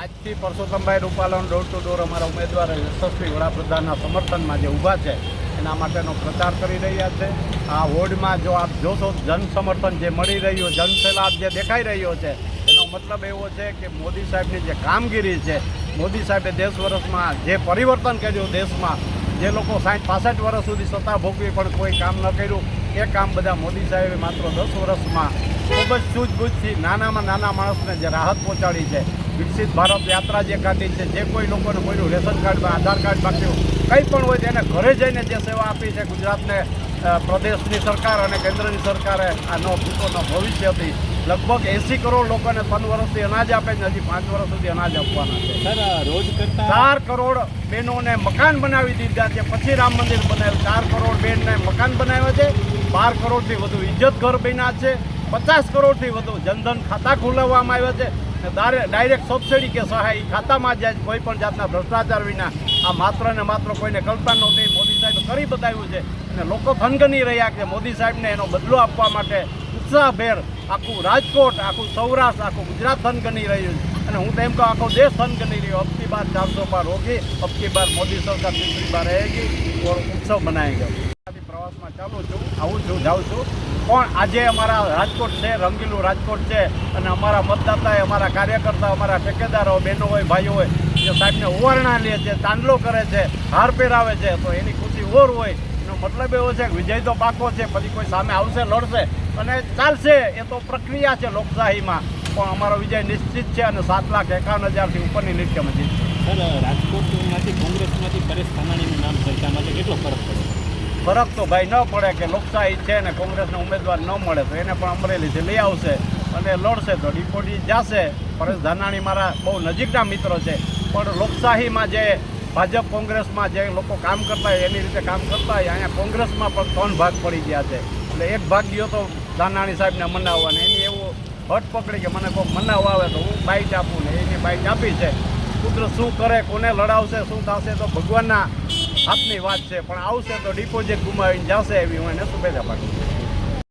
આજથી પરસોત્તમભાઈ રૂપાલાનો door to door અમારા ઉમેદવાર યશસ્વી વડાપ્રધાનના સમર્થનમાં જે ઊભા છે, એના માટેનો પ્રચાર કરી રહ્યા છે. આ વોર્ડમાં જો આપ જોશો, જન સમર્થન જે મળી રહ્યું જનસેલાબ જે દેખાઈ રહ્યો છે, એનો મતલબ એવો છે કે મોદી સાહેબની જે કામગીરી છે, મોદી સાહેબે દેશ વર્ષમાં જે પરિવર્તન કર્યું દેશમાં, જે લોકો સાઠ પાસઠ વર્ષ સુધી સત્તા ભોગવી પણ કોઈ કામ ન કર્યું, એ કામ બધા મોદી સાહેબે માત્ર દસ વર્ષમાં ખૂબ જ સૂઝબૂઝથી નાનામાં નાના માણસને જે રાહત પહોંચાડી છે વિકસિત ભારત યાત્રા જે કાઢી છે જે કોઈ લોકોને કોઈનું રેશન કાર્ડમાં આધાર કાર્ડ બાકી કંઈ પણ હોય તેને ઘરે જઈને જે સેવા આપી છે ગુજરાતને પ્રદેશની સરકાર અને કેન્દ્રની સરકારે આ નો ભૂતોનો ભવિષ્યથી લગભગ એંસી કરોડ લોકોને ત્રણ વર્ષથી અનાજ આપે છે હજી પાંચ વર્ષ સુધી અનાજ આપવાના છે. સર રોજ કરતા ચાર કરોડ બહેનોને મકાન બનાવી દીધા છે પછી રામ મંદિર બનાવ્યું. ચાર કરોડ બહેનને મકાન બનાવ્યા છે બાર કરોડથી વધુ ઇજ્જત ઘર બન્યા છે પચાસ કરોડથી વધુ જનધન ખાતા ખોલાવવામાં આવ્યા છે. ડાયરેક્ટ સબસિડી કે સહાય ખાતામાં જ કોઈ પણ જાતના ભ્રષ્ટાચાર વિના. આ માત્ર ને માત્ર કોઈને કલ્પના નહોતી મોદી સાહેબ કરી બતાવ્યું છે. અને લોકો થનગની રહ્યા કે મોદી સાહેબને એનો બદલો આપવા માટે ઉત્સાહભેર આખું રાજકોટ, આખું સૌરાષ્ટ્ર, આખું ગુજરાત થનગની રહ્યું છે. અને હું તો એમ કહું, આખો દેશ થનગની રહ્યો. અબકી બાર ચાર સો પાર હોગી અબકી મોદી સરકાર તીસરી બાર રહેગી ઓર ઉત્સવ મનાએગા પ્રવાસમાં ચાલુ છું, આવું છું, જાઉં છું. પણ આજે અમારા રાજકોટ છે, રંગીલું રાજકોટ છે અને અમારા મતદાતાએ અમારા કાર્યકર્તા અમારા ઠેકેદારો, બહેનો હોય, ભાઈઓ હોય જે સાહેબને ઓવરણા લે છે ચાંદલો કરે છે, હાર પહેરાવે છે, તો એની ખુશી ઓર હોય. એનો મતલબ એવો છે કે વિજય તો પાકો છે, પછી કોઈ સામે આવશે, લડશે. અને ચાલશે, એ તો પ્રક્રિયા છે લોકશાહીમાં. પણ અમારો વિજય નિશ્ચિત છે અને સાત લાખ એકાવન હજારથી ઉપરની લીટમાં જીતશે છે. રાજકોટમાંથી કોંગ્રેસમાંથી પરેશ ધાનાણીનું નામ ચર્ચામાં છે કેટલો ફરક પડે ફરક તો ભાઈ ન પડે કે લોકશાહી છે ને કોંગ્રેસને ઉમેદવાર ન મળે તો એને પણ અમરેલીથી લઈ આવશે અને લડશે તો ડિપોટી જશે. પરેશ ધાનાણી મારા બહુ નજીકના મિત્ર છે. પણ લોકશાહીમાં જે ભાજપ કોંગ્રેસમાં જે લોકો કામ કરતા હોય એની રીતે કામ કરતા હોય, અહીંયા કોંગ્રેસમાં પણ ત્રણ ભાગ પડી ગયા છે. એટલે એક ભાગ ગયો તો ધાનાણી સાહેબને મનાવવા ને એની એવું હટ પકડી કે મને કોઈ મનાવવા આવે તો હું બાઇટ આપું ને એની બાઇટ આપી છે. કુદરત શું કરે, કોને લડાવશે, શું થશે તો ભગવાનના હાથની વાત છે પણ આવશે તો ડિપોઝિટ ગુમાવીને જશે એવી હું એને શુભેચ્છા પાઠવું